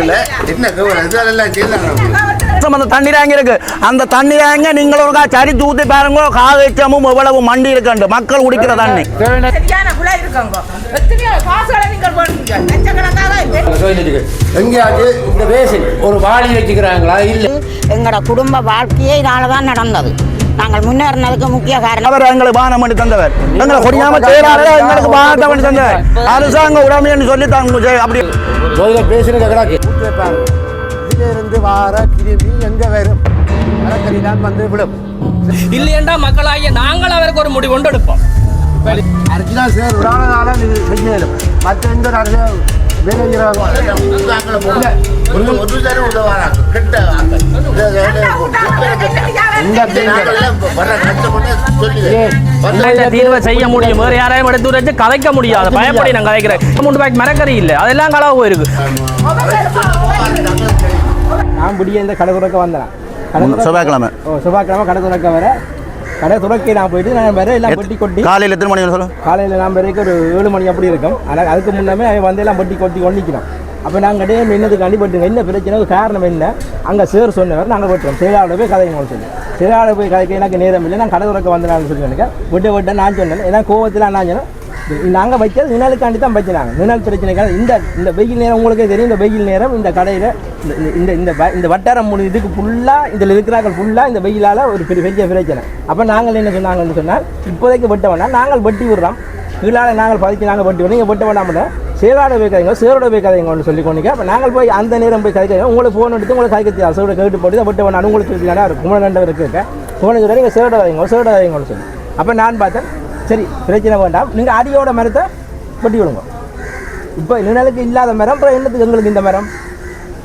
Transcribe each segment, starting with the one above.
கொடுக்கல. என்ன இதெல்லாம் செய்யலாம் அந்த தண்ணி டேங்க் இருக்கு. அந்த தண்ணி டேங்க நீங்கள் ஒரு சரி தூத்தி பாருங்க காகச்சமும் எவ்வளவு மண்டி இருக்குண்டு. மக்கள் குடிக்கிற தண்ணி. எங்கேயாவது இந்த பேசின் ஒரு வாளி வச்சுக்கிறாங்களா? இல்லை. எங்களோட குடும்ப வாழ்க்கையே இதால தான் நடந்தது. நாங்கள் முன்னேறினதுக்கு முக்கிய காரணம். அவர் எங்களுக்கு பானம் பண்ணி தந்தவர். எங்களை கொடியாம செயலாளர் எங்களுக்கு பானத்தை பண்ணி தந்தவர். அரசாங்க உடமைன்னு சொல்லி தாங்க அப்படி முதல்ல பேசினுக்கு கிடாக்கு இதிலிருந்து வார கிருமி எங்க வரும்? மரக்கறி தான் வந்து விழும். இல்லையென்றா மக்களாகிய நாங்கள் அவருக்கு ஒரு முடிவு கொண்டு எடுப்போம். அரிசினா சார் விடாதனால இது செய்யலும். மற்ற எந்த தீர்வை. செய்ய முடியும். வேற யாரையும் எடுத்து வச்சு கதைக்க முடியாது. பயப்படி நான் கதைக்கிறேன் மூணு பேக் மரக்கறி இல்லை. அதெல்லாம் களவு போயிருக்கு. நான் முடிய இந்த கடை துறக்க வந்தேன். செவ்வாய்க்கிழமை. ஓ செவ்வாய்க்கிழமை கடை துறக்க வர. கடை துறக்க நான் போயிட்டு நான் வர எல்லாம் பொட்டி கொட்டி காலையில் எத்தனை மணி சொல்லு காலையில் நான் வரைக்கும் ஒரு ஏழு மணி அப்படி இருக்கும். ஆனால் அதுக்கு முன்னமே அவன் வந்து எல்லாம் பொட்டி கொட்டி கொண்டிக்கணும் அப்போ நாங்கள் டே என்னதுக்காண்டி பட்டுங்க என்ன பிரச்சனை காரணம் என்ன? அங்கே சேர் சொன்னவர் நாங்கள் போட்டுறோம். செயலாளர் போய் கதைங்க சொல்லி செயலாளர் போய் கதைக்க எனக்கு நேரம் இல்லை நான் கடை துறக்க வந்தேன் சொல்லி எனக்கு விட்டு விட்டு நான் சொன்னேன். ஏன்னா கோவத்தில் நான் சொன்னேன். நாங்கள் வைக்கிறது நிழலுக்காண்டி தான் வச்சுனாங்க நிழல் பிரச்சனைக்காக இந்த இந்த வெயில் நேரம் உங்களுக்கே தெரியும். இந்த வெயில் நேரம் இந்த கடையில் இந்த இந்த இந்த வ- இந்த வட்டாரம் மூணு இதுக்கு ஃபுல்லாக இதில் இருக்கிறார்கள் ஃபுல்லாக இந்த வெயிலால் ஒரு பெரிய பெரிய பிரச்சனை. அப்போ நாங்கள் என்ன சொன்னாங்கன்னு சொன்னால் இப்போதைக்கு வெட்ட வேணாம். நாங்கள் வெட்டி விடுறோம். கீழால் நாங்கள் பதுக்கி நாங்கள் வெட்டி விடுறோம். நீங்கள் வெட்ட வேண்டாம் சேரோட போய் கதைங்க சேரோட போய் கதைங்கன்னு சொல்லி கொண்டீங்க. அப்போ நாங்கள் போய் அந்த நேரம் போய் கதைக்க உங்களுக்கு ஃபோன் எடுத்து உங்களுக்கு கதைக்க தெரியாது சேரோட கேட்டு போட்டு தான் வெட்ட வேணாம் உங்களுக்கு தெரியாதா இருக்கும் குமரகண்டவர் இருக்க. ஃபோனை நீங்கள் சேரோட வைங்க சேரோட வைங்கன்னு சொல்லி. அப்போ நான் பார்த்தேன் சரி பிரச்சனை வேண்டாம். நீங்கள் அடியோட மரத்தை வெட்டி விடுங்க. இப்போ நிழலுக்கு இல்லாத மரம் அப்புறம் என்னத்துக்கு எங்களுக்கு இந்த மரம்?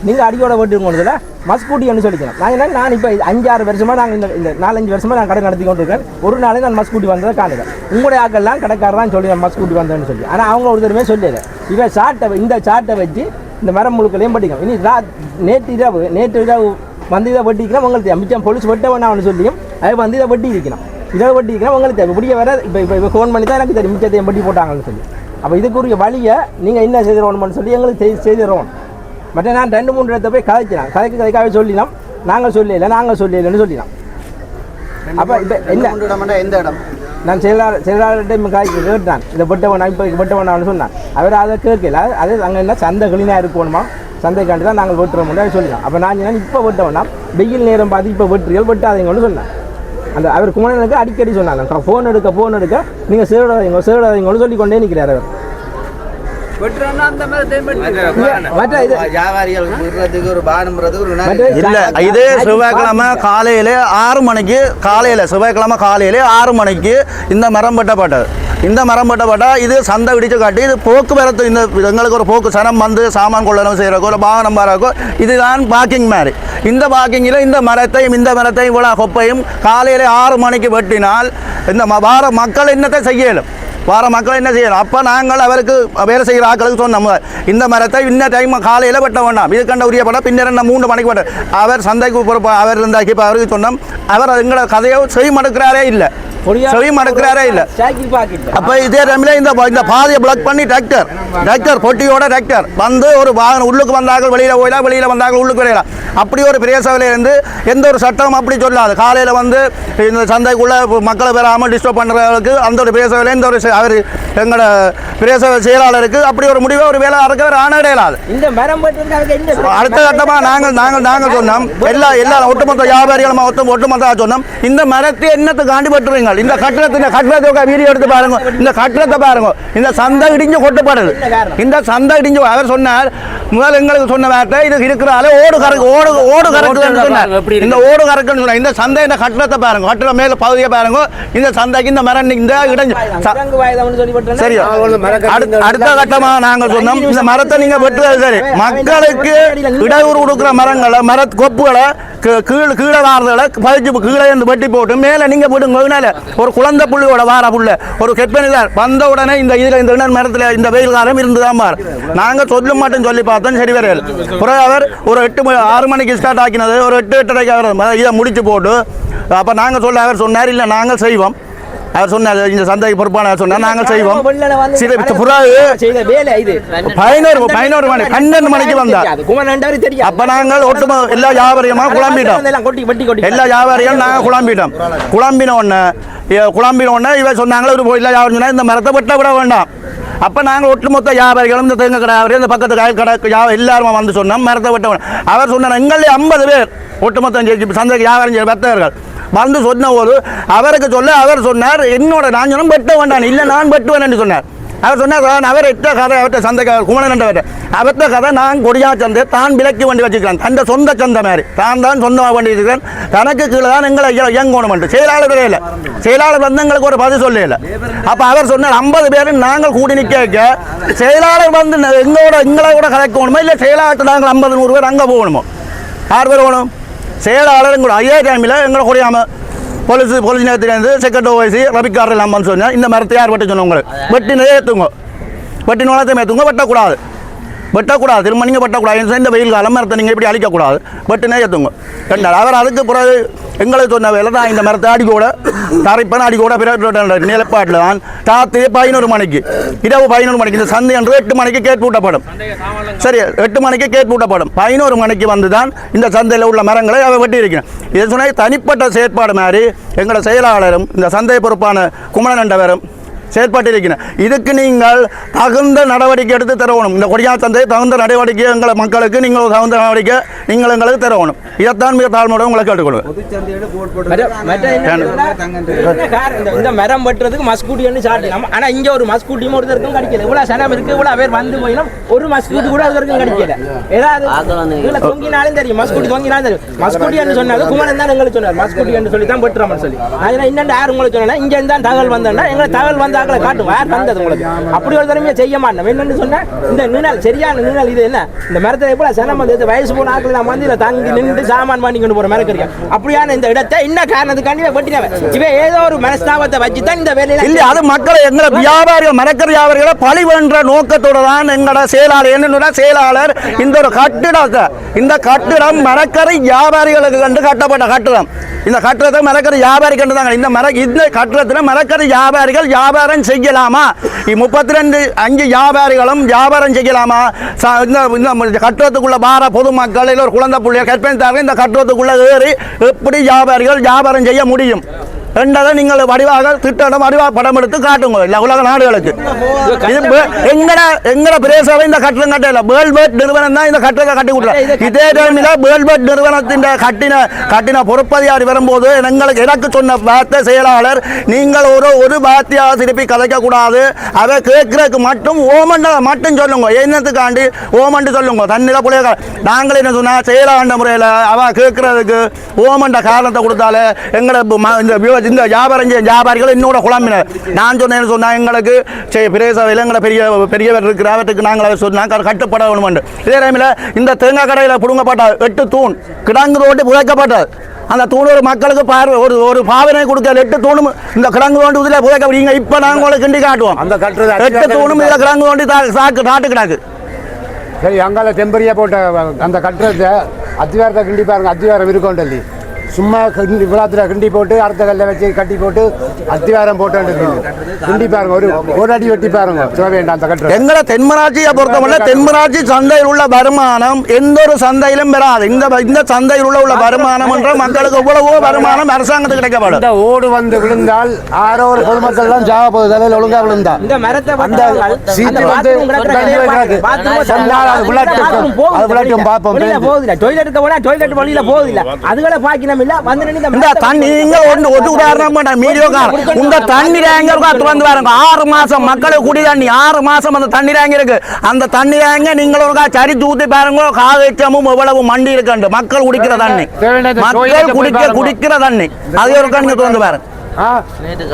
நீங்கள் அடியோட வெட்டி விடுங்குறதுல மஸ்கூட்டி மஸ்கூட்டின்னு சொல்லிக்கலாம். நான் என்ன நான் இப்போ அஞ்சாறு வருஷமாக நாங்கள் இந்த இந்த நாலஞ்சு வருஷமாக நான் கடை நடத்தி கொண்டு இருக்கேன் ஒரு நாளே நான் மஸ்கூட்டி வந்ததை காணுறேன் உங்களுடைய ஆக்கள்லாம் கடைக்காரர் தான் சொல்லி நான் மஸ்கூட்டி வந்தேன்னு சொல்லி. ஆனால் அவங்க ஒருத்தருமே சொல்லல. இவன் சாட்டை இந்த சாட்டை வச்சு இந்த மரம் முழுக்களையும் படிக்கும் இனி ரா நேற்று இரவு நேற்று இரவு வந்து இதை வெட்டிக்கிறோம். உங்களுக்கு தெரியும். மிச்சம் பொலிஸ் வெட்ட வேணாம்னு சொல்லியும் அது வந்து இதை வெட்டி இருக்கணும் இதை வெட்டி இருக்கணும் உங்களுக்கு தெரியும் இப்படியே வர இப்போ இப்போ இப்போ ஃபோன் பண்ணி தான் எனக்கு தெரியும். மிச்சத்தையும் வெட்டி போட்டாங்கன்னு சொல்லி. அப்போ இதுக்குரிய வழியை நீங்கள் என்ன செய்திடணும்னு சொல்லி எங்களுக்கு செய்து செய்திடணும். மற்ற நான் ரெண்டு மூணு இடத்த போய் கதைச்சினேன் கதைக்கு கதைக்காக சொல்லினோம் நாங்கள் சொல்லல நாங்கள் சொல்லலைன்னு சொல்லினோம் அப்போ இப்போ என்ன? எந்த இடம்? நான் செயலாளர் செயலாளர்கிட்ட கேட்டான். இதை வெட்ட வேணாம் இப்போ வெட்ட வேணாம்னு சொன்னான். அவர் அதை கேட்கல. அது அங்கே என்ன சந்தை கிளீனாக இருக்கணுமா சந்தைக்காண்டி தான் நாங்கள் வெட்டுறோம் முடியாது சொல்லிடலாம் அப்போ நான் சொன்னேன் இப்போ வெட்ட வேணாம் வெயில் நேரம் பார்த்து இப்போ வெட்டுறீர்கள் வெட்டாதீங்கன்னு சொன்னேன். அந்த அவர் குமரனுக்கு அடிக்கடி சொன்னாங்க. ஃபோன் எடுக்க ஃபோன் எடுக்க. நீங்கள் சேடாதீங்க சேடாதீங்கன்னு சொல்லி கொண்டே நிற்கிறார் அவர் மற்ற இது வியாபாரிகள் விடுறதுக்கு ஒரு பானம்ன்றது ஒரு மற்ற இல்ல இதே செவ்வாய்க்கிழமை காலையில ஆறு மணிக்கு காலையில செவ்வாய்க்கிழமை காலையில ஆறு மணிக்கு இந்த மரம் வெட்டப்பட்டது. இந்த மரம் வெட்டப்பட்டா இது சந்தை இடிச்சு காட்டி இது போக்குவரத்து இந்த எங்களுக்கு ஒரு போக்கு சனம் வந்து சாமான் கொள்ளணும் செய்யறக்கோ ஒரு வாகனம் வரக்கோ இதுதான் பார்க்கிங் மாதிரி. இந்த பார்க்கிங்கில் இந்த மரத்தையும் இந்த மரத்தையும் இவ்வளோ கொப்பையும் காலையில ஆறு மணிக்கு வெட்டினால் இந்த வார மக்கள் என்னத்தை செய்யலும்? வர மக்கள் என்ன செய்யணும் அப்போ நாங்கள் அவருக்கு வேலை செய்கிற ஆட்களுக்கு சொன்னோம் இந்த மரத்தை இன்ன டைம் காலையில் வெட்ட வேண்டாம். இது கண்ட உரிய படம் பின்னர் என்ன மூன்று மணிக்கு வெட்ட அவர் சந்தைக்கு பொறுப்பு அவர் இருந்தாக்கி இப்போ அவருக்கு சொன்னோம் அவர் எங்களை கதையோ செய்ய மடுக்கிறாரே இல்லை. செவி மடுக்கிறாரே இல்லை. அப்போ இதே டைமில் இந்த இந்த பாதையை பிளாக் பண்ணி டிராக்டர் டிராக்டர் பொட்டியோட டிராக்டர் வந்து ஒரு வாகனம் உள்ளுக்கு வந்தார்கள் வெளியில் போயிடலாம் வெளியில் வந்தார்கள் உள்ளுக்கு வெளியிடலாம். அப்படி ஒரு பிரேசவில இருந்து எந்த ஒரு சட்டமும் அப்படி சொல்லாது. காலையில் வந்து இந்த சந்தைக்குள்ளே மக்களை பெறாமல் டிஸ்டர்ப் பண்ணுறவங்களுக்கு அந்த ஒரு பிரேசவில இந்த ஒரு அவர் எங்களோட பிரேசவ செயலாளருக்கு அப்படி ஒரு முடிவை ஒரு வேலை அறக்கவர் ஆன இடையலாது இந்த மரம் வெட்டுறதுக்கு இந்த அடுத்த கட்டமா நாங்கள் நாங்கள் நாங்கள் சொன்னோம். எல்லா எல்லா ஒட்டுமொத்த வியாபாரிகளும் ஒட்டு ஒட்டுமொத்த சொன்னோம். இந்த மரத்தை என்னத்தை காண்டி பட்டுறீங்க இந்த கட்டிடத்தை இந்த கட்டிடத்தை வீடியோ எடுத்து பாருங்க. இந்த கட்டிடத்தை பாருங்க. இந்த சந்தை இடிஞ்சு கொட்டப்படுது. இந்த சந்தை இடிஞ்சு அவர் சொன்னார் முதல் எங்களுக்கு சொன்ன வார்த்தை இது இருக்கிறால ஓடு கறக்கு ஓடு ஓடு கறக்குன்னு சொன்னார். இந்த ஓடு கறக்குன்னு சொன்னார். இந்த சந்தை இந்த கட்டிடத்தை பாருங்க. கட்டிடம் மேல பகுதியை பாருங்க. இந்த சந்தைக்கு இந்த மரம் இந்த இடைஞ்சு. ச- இறங்கு வாயுதம்னு சொல்லி வெட்டுறேன்னா, சரியா அடுத்த- அடுத்த கட்டமா நாங்கள் சொன்னோம். இந்த மரத்தை நீங்க வெட்டுறது சரி. மக்களுக்கு இடையூறு கொடுக்குற மரங்களை மர கொப்புகளை கீழே கீழே வாரதுகளை பதிச்சு கீழே இருந்து வெட்டி போட்டு மேலே நீங்க போடுங்க மேல ஒரு குழந்தை புள்ளியோட வார புள்ள. ஒரு கெட்பனிதார் வந்த உடனே இந்த இதில் இந்த இணர் மரத்தில் இந்த வெயில் காலம் இருந்துதான் மாறு நாங்கள் சொல்ல மாட்டோம் சொல்லி பார்த்தோம் சரி வரையல். பிறகு அவர் ஒரு எட்டு மணி ஆறு மணிக்கு ஸ்டார்ட் ஆக்கினது. ஒரு எட்டு எட்டரைக்கு அவர் இதை முடிச்சு போட்டு அப்போ நாங்கள் சொல்ல அவர் சொன்னார் இல்லை நாங்கள் செய்வோம். அவர் சொன்னார் இந்த சந்தைக்கு பொறுப்பான சொன்னார். நாங்கள் செய்வோம். சில புறாவு பதினோரு பதினோரு மணி பன்னெண்டு மணிக்கு வந்தார். அப்ப நாங்கள் ஒட்டுமொ எல்லா வியாபாரியமா குழம்பிட்டோம். எல்லா வியாபாரியும் நாங்கள் குழம்பிட்டோம். குழம்பின இ- குழம்பின உடனே இவன் சொன்னாங்களே ஒரு எல்லா வியாபாரம் இந்த மரத்தை வெட்ட விட வேண்டாம். அப்போ நாங்கள் ஒட்டுமொத்த வியாபாரிகளும் இந்த தேங்க கடை இந்த பக்கத்து காய் கடை எல்லாரும் வந்து சொன்னோம் மரத்தை வெட்ட வேண்டாம் அவர் சொன்னார் எங்களே ஐம்பது பேர் ஒட்டுமொத்தம் சந்தைக்கு வியாபாரம் வர்த்தகர்கள் வந்து சொன்ன ஒரு அவருக்கு சொல்ல அவர் சொன்னார் என்னோட நான் சொன்னேன் வெட்ட இல்லை நான் வெட்டுவேன் சொன்னார். அவர் சொன்னார் "நான் அவர் எட்ட கதை அவர்கிட்ட சந்தை குமணன் என்றவர். அவர்கிட்ட கதை நான் கொடியா சந்தை தான் விலக்கி வண்டி வச்சுக்கிறேன் தந்த சொந்த சந்தை மாதிரி. தான் தான் சொந்தமாக வண்டி வச்சுக்கிறேன் தனக்கு கீழே தான் எங்களை இயங்கணும் செயலாளர் இல்லை. செயலாளர் வந்து எங்களுக்கு ஒரு பதில் சொல்லல. அப்போ அவர் சொன்னார் ஐம்பது பேர் நாங்கள் கூடி நிற்க செயலாளர் வந்து எங்களோட எங்களை கூட கலைக்கணுமா இல்லை செயலாளர் நாங்கள் ஐம்பது நூறு பேர் அங்கே போகணுமோ? யார் பேர் போகணும்? செயலாளர் எங்களோட ஐயா டைமில் எங்களை குறையாமல் போலீஸ் போலீஸ் நேரத்துலேருந்து செக்ரட்டரி ஓய்சி ரபிக்காரர் இல்லாமல் சொன்னால் இந்த மரத்தை யார் வெட்ட சொன்னவங்க வெட்டினதே ஏற்றுங்க வெட்டின வளத்தை ஏற்றுங்க வெட்டக்கூடாது. வெட்டக்கூடாது திரும்ப நீங்கள் வெட்டக்கூடாது இந்த வெயில் காலம் மரத்தை நீங்கள் இப்படி அழிக்கக்கூடாது. வெட்டுனே ஏற்றுங்க ரெண்டாவது அவர் அதுக்கு பிறகு எங்களுக்கு சொன்ன வேலை தான் இந்த மரத்தை அடி கூட தரைப்பன அடி கூட பிறகு நிலப்பாட்டில் தான் ராத்திரி பதினோரு மணிக்கு இரவு பதினோரு மணிக்கு இந்த சந்தை என்று எட்டு மணிக்கு கேட் பூட்டப்படும். சரி எட்டு மணிக்கு கேட் பூட்டப்படும். பதினோரு மணிக்கு வந்து தான் இந்த சந்தையில் உள்ள மரங்களை அவர் வெட்டி இருக்கிறேன் இது சொன்னால் தனிப்பட்ட செயற்பாடு மாதிரி எங்களோட செயலாளரும் இந்த சந்தை பொறுப்பான குமரன் என்றவரும் செயற்பட்டிருக்கிறேன் இதுக்கு நீங்கள் தகுந்த நடவடிக்கை எடுத்து தரணும். இந்த கொடியா சந்தை தகுந்த நடவடிக்கை எங்களை மக்களுக்கு நீங்கள் தகுந்த நடவடிக்கை நீங்கள் எங்களுக்கு தரணும். இதைத்தான் மிக தாழ்மையோட உங்களை கேட்டுக்கொள்வேன்? இந்த- மரம் வெட்டுறதுக்கு மஸ்கூட்டின்னு சாட்டினோம் ஆனா இங்க ஒரு மஸ்கூட்டியும் ஒருத்தருக்கும் கிடைக்கல. இவ்வளவு சனம் இருக்கு இவ்வளவு பேர் வந்து போயிடும் ஒரு மஸ்கூட்டி கூட ஒருத்தருக்கும் கிடைக்கல. ஏதாவது தொங்கினாலும் தெரியும். மஸ்கூட்டி தொங்கினாலும் தெரியும். மஸ்கூட்டி என்று சொன்னாலும் குமரன் தான் எங்களுக்கு சொன்னார். மஸ்கூட்டி என்று சொல்லி தான் வெட்டுறோம்னு சொல்லி. நான் இன்னும் யார் உங்களுக்கு சொன்னா இங்க இருந்தா தகவல் வந்தா எங்களுக்கு தகவல் வந்தாக்களை காட்டும் யார் தந்தது உங்களுக்கு. அப்படி ஒரு தடவை செய்ய மாட்டோம் என்னன்னு சொன்னா இந்த நிழல் சரியான நிழல் இது என்ன? இந்த மரத்தை எப்படி சனம் வந்து வயசு போன ஆட்கள் நம்ம வந்து இதுல தங்கி நின்று சாமான் பண்ணி கொண்டு போற மரக்கறியா அப்படியான இந்த இடத்தை என்ன காரணத்துக்காண்டி வெட்டினவன்? இவன் ஏதோ ஒரு மனஸ்தாபத்தை வச்சு தான் இந்த வேலையில இல்ல அது மக்களை எங்களை வியாபாரிகள் மரக்கறி வியாபாரிகளை பழி வென்ற நோக்கத்தோட தான் எங்களோட செயலாளர் என்னன்னா செயலாளர் இந்த ஒரு கட்டிடத்தை இந்த கட்டிடம் மரக்கறி வியாபாரிகளுக்கு கண்டு கட்டப்பட்ட கட்டிடம். இந்த கட்டிடத்தை மரக்கறி வியாபாரி கண்டு தாங்க. இந்த மர இந்த கட்டிடத்தில் மரக்கறி வியாபாரிகள் வியாபாரம் செய்யலாமா? முப்பத்தி ரெண்டு அஞ்சு வியாபாரிகளும் வியாபாரம் செய்யலாமா? ச- இந்த இந்த பார பொதுமக்கள் ஒரு குழந்தை பிள்ளைய கற்பனை இந்த கட்டிடத்துக்குள்ள ஏறி எப்படி வியாபாரிகள் வியாபாரம் செய்ய முடியும்? ரெண்டதை நீங்கள் வடிவாக திட்டம் வடிவாக படம் எடுத்து காட்டுங்க இல்லை உலக நாடுகளுக்கு. இது எங்கட எங்கட பிரதேசவை இந்த கட்டிடம் கட்டல. வேர்ல்பேட் நிறுவனம் தான் இந்த கட்டத்தை கட்டி கொடுத்தாங்க இதே டைமில் வேர்ல்பேட் நிறுவனத்தின் கட்டின கட்டின பொறுப்பதிகாரி வரும்போது எங்களுக்கு எனக்கு சொன்ன வார்த்தை செயலாளர் நீங்கள் ஒரு ஒரு வார்த்தையாக திருப்பி கதைக்க கூடாது. அதை கேட்கறதுக்கு மட்டும் ஓமண்ட மட்டும் சொல்லுங்க. என்னத்துக்காண்டி ஓமண்டு சொல்லுங்க? தண்ணில புள்ளைய நாங்கள் என்ன சொன்னா செயலாண்ட முறையில் அவ கேட்கறதுக்கு ஓமண்ட காரணத்தை கொடுத்தாலே எங்களை இந்த விவ- இந்த வியாபாரம் வியாபாரிகள் என்னோட குழம்பினர். நான் சொன்னேன்னு சொன்னா எங்களுக்கு சரி பிரேசவையில் எங்களை பெரிய பெரியவர் இருக்கிற அவற்றுக்கு நாங்கள் அதை சொன்னா க- கட்டுப்பட வேணுமெண்டு இதே டைமில் இந்த தேங்காய் கடையில் பிடுங்கப்பட்ட எட்டு தூண் கிடங்கு ரோட்டு புதைக்கப்பட்டது. அந்த தூண் ஒரு மக்களுக்கு பார்வை ஒரு ஒரு பாவனை கொடுக்க எட்டு தூணும் இந்த கிடங்கு தோண்டி இதில் புதைக்க இப்போ நாங்கள் உங்களுக்கு கிண்டி காட்டுவோம். அந்த கட்டுறது எட்டு தூணும் இதில் கிடங்கு தோண்டி சாக்கு நாட்டு கிடக்கு. சரி அங்கால தெம்பரியா போட்ட அந்த கட்டுறத அத்திவாரத்தை கிண்டி பாருங்க. அத்திவாரம் இருக்கோண்டல்லி சும்மா கிண்டி விழாத்துல கிண்டி போட்டு அடுத்த கல்ல வச்சு கட்டி போட்டு அத்திவாரம் போட்டு கிண்டி பாருங்க ஒரு ஒரு அடி வெட்டி பாருங்க. வேண்டாம் அந்த கட்டுறது எங்களை தென்மராட்சியை பொறுத்தவரை தென்மராட்சி சந்தையில் உள்ள வருமானம் எந்த ஒரு சந்தையிலும் பெறாது. இந்த இந்த சந்தையில் உள்ள உள்ள வருமானம் என்ற மக்களுக்கு எவ்வளவோ வருமானம் அரசாங்கத்துக்கு கிடைக்கப்படும். இந்த ஓடு வந்து விழுந்தால் ஆரோ ஒரு பொதுமக்கள் தான் ஜாவ போகுது. தலையில் ஒழுங்கா விழுந்தா. இந்த மரத்தை அந்த சீட்டு அந்த வந்து அது சொன்னால் அது விளையாட்டு bathroom இருக்கும். போகுது. அது விளையாட்டு வெளியில. பார்ப்போம். வெளியில போகுது இல்ல. toilet போனா toilet வழியில போகுது இல்ல. அதுகளை பாக்கினம் இல்ல. வந்து இந்த இந்த மரத்தை தண்ணி நீங்க ஒன்று ஒரு உதாரணம் பண்ண மீடியோக்கார இந்த தண்ணி ரேங்க இருக்கு? வந்து பாருங்க ஆறு மாசம் மக்களுக்கு குடி தண்ணி ஆறு மாசம் அந்த தண்ணி ரேங்க இருக்கு. அந்த தண்ணி ரேங்க நீங்கள் ஒரு சரி தூத்தி பாருங்க. காவேச்சமும் எவ்வளவு மண்டி இருக்கு மக்கள் குடிக்கிற தண்ணி. மக்கள் குடிக்க. குடிக்கிற தண்ணி. அது ஒரு கண்ணு திறந்து பாருங்க.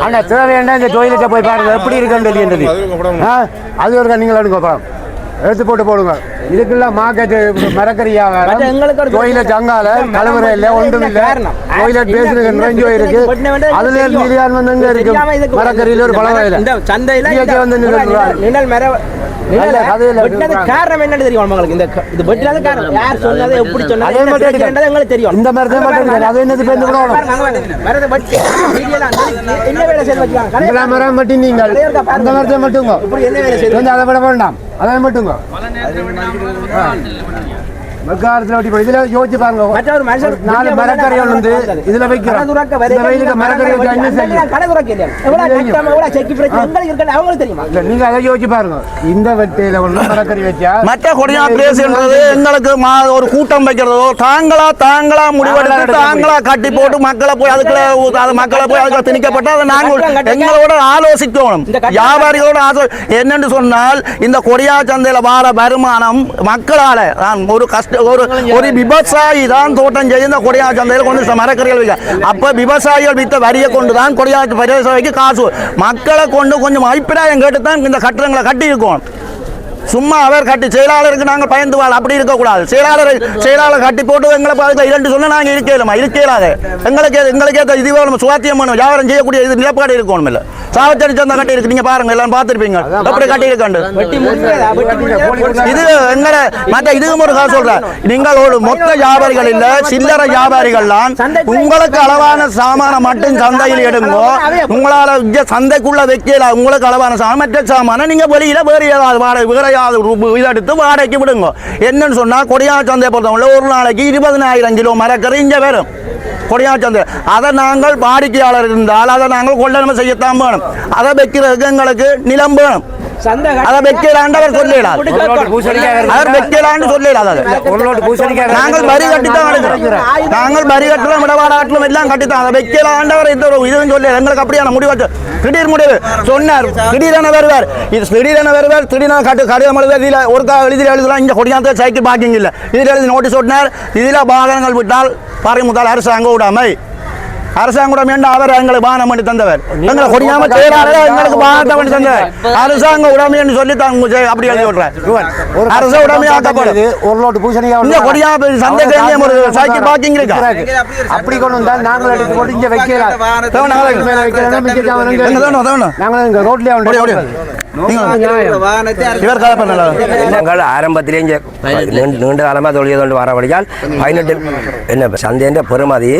அண்ணா தேவையான இந்த டொய்லெட்டை போய் பாருங்க. எப்படி இருக்குன்னு தெரியும் அது ஒரு நீங்கள் எடுங்க பாருங்க எடுத்து போட்டு போடுங்க. இதுக்குள்ள மார்க்கெட் மரக்கறி மற்ற எங்களுக்கு ஒரு கோயில சங்கால இந்த கலவரை இல்ல ஒன்றும் இல்ல. காரணம். கோயில பேசுறது நிறைஞ்சு இருக்கு அதுல. மில்லியான் வந்து எங்க இருக்கு? மரக்கறியில ஒரு பழம் இல்ல இந்த சந்தையில இந்த வந்து நிழல் மர. காரணம் என்னன்னு தெரியும் உங்களுக்கு? இந்த க- இது வெட்டினது காரணம். யார் சொன்னது எப்படி சொன்னது அதே என்ன மட்டும் எங்களுக்கு தெரியும். இந்த மட்டும். அது என்னது கூட வேணும்? மரத்தை வெட்டி என்ன வேலை இந்த மரம் மட்டும் நீங்கள். அந்த மரத்தை மட்டுங்க இப்படி என்ன வேலை செய்து வந்து அதை விட வேண்டாம். அதை மட்டுங்க ああ。மக்காரத்தில் போய் இதுல யோசிச்சு பாருங்க. மற்ற ஒரு மனுஷன் நாலு மரக்கறி ஒன்று வந்து இதுல வைக்கிறோம். இந்த வெயிலுக்கு மரக்கறி வச்சு என்ன செய்யும் கடை துறக்க இல்லையா? எவ்வளவு கஷ்டம் எவ்வளவு செக்கி பிரச்சனை? எங்களுக்கு இருக்கிறது. அவங்களுக்கு தெரியுமா? இல்ல நீங்க அதை யோசிச்சு பாருங்க. இந்த வெட்டையில ஒன்று மரக்கறி வச்சா மற்ற கொடியா பிரேசுன்றது எங்களுக்கு மா ஒரு கூட்டம் வைக்கிறதோ தாங்களா தாங்களா முடிவெடுத்து தாங்களா கட்டி போட்டு மக்களை போய் அதுக்குள்ள அது மக்களை போய் அதுக்குள்ள திணிக்கப்பட்டு அதை நாங்கள் எங்களோட ஆலோசிக்கணும். வியாபாரிகளோட ஆலோ என்னன்னு சொன்னால் இந்த கொடியா சந்தையில வார வருமானம் மக்களால. நான் ஒரு கஷ்ட ஒரு ஒரு விவசாயி தான் தோட்டம் செய்து இந்த கொடியா சந்தையில் கொண்டு மரக்கறிகள் விற்க. அப்ப விவசாயிகள் வித்த வரியை கொண்டு தான் கொடியா பிரதேசவைக்கு காசு. மக்களை கொண்டு கொஞ்சம் அபிப்பிராயம் கேட்டு தான் இந்த கட்டிடங்களை கட்டி இருக்கோம் சும்மா அவர் கட்டி செயலாளருக்கு நாங்கள் பயந்து வாழ அப்படி இருக்கக்கூடாது. செயலாளர் செயலாளர் கட்டி போட்டு எங்களை பார்த்து இரண்டு சொன்னா நாங்கள் இருக்கலாமா? இருக்கலாது. எங்களுக்கு எங்களுக்கே இது வேணும்? சுவாத்தியம் பண்ணும் வியாபாரம் செய்யக்கூடிய இது நிலப்பாடு இருக்கணும் இல்லை சாவச்சடி சந்தா கட்டி இருக்கு. நீங்க பாருங்க எல்லாம் பார்த்துருப்பீங்க. அப்படி கட்டி இருக்காண்டு? இது எங்களை மற்ற இதுவும் ஒரு காசு சொல்றேன். நீங்கள் ஒரு மொத்த வியாபாரிகள் இல்ல சில்லறை வியாபாரிகள்லாம் உங்களுக்கு அளவான சாமான மட்டும் சந்தையில் எடுங்கோ. உங்களால சந்தைக்குள்ள வைக்கல உங்களுக்கு அளவான சாமான் மற்ற சாமான நீங்க வெளியில வேறு ஏதாவது வாடகை வேற ஏதாவது ரூபு இதை வாடகைக்கு விடுங்க என்னன்னு சொன்னால் கொடியா சந்தையை பொறுத்தவரை ஒரு நாளைக்கு இருபதனாயிரம் கிலோ மரக்கறி இங்கே வரும் கொடியா சந்தை அதை நாங்கள் வாடிக்கையாளர் இருந்தால் அதை நாங்கள் கொள்ளனமை செய்யத்தான் வேணும் அதை வைக்கிறதுக்கு எங்களுக்கு நிலம் வேணும் அதை வைக்கலான்னு அவர் சொல்லலாம் அவர் வைக்கலான்னு சொல்லலாம் அதை நாங்கள் வரி கட்டித்தான் எடுக்கிறோம் நாங்கள் வரி கட்டலாம் இடவாட கட்டலாம் எல்லாம் கட்டித்தான். அதை வைக்கலாண்டவர் இந்த ஒரு இதுவும் சொல்லி எங்களுக்கு அப்படியான முடிவு திடீர் முடிவு. சொன்னார். திடீரென வருவார். இது திடீரென வருவார். திடீரென கட்டு கடிதம் எழுதுவார் இதில் ஒரு கா எழுதி எழுதலாம். இங்கே கொடியாந்த சைக்கிள் பார்க்கிங் இல்லை. இதில் எழுதி நோட்டீஸ் ஓட்டினார் இதில் வாகனங்கள் விட்டால் பறிமுதல் அரசாங்க விடாமை. அரசாங்கம் என்று அவர் எங்களுக்கு பானம் பண்ணி தந்தவர்? எங்களை கொடியாம எங்களுக்கு பானத்தை பண்ணி தந்தவர். அரசாங்க உடமை என்று சொல்லி தாங்க அப்படி எழுதி விடுறாரு. அரச உடமை ஆக்கப்படுது ஒரு லோட்டு பூசணியா இந்த கொடியாம சந்தை ஒரு சைக்கிள் பாக்கிங் இருக்கு? அப்படி கொண்டு வந்தா நாங்கள் எடுத்து போட்டு இங்க வைக்கலாம் நாங்கள் ரோட்லயே ഞങ്ങൾ ആരംഭത്തിലേ നീണ്ട കാലമായി തൊഴിൽ കൊണ്ട് മാറാൻ പഠിച്ചാൽ പതിനെട്ട് പിന്നെ ചന്തേൻ്റെ പെറുമതി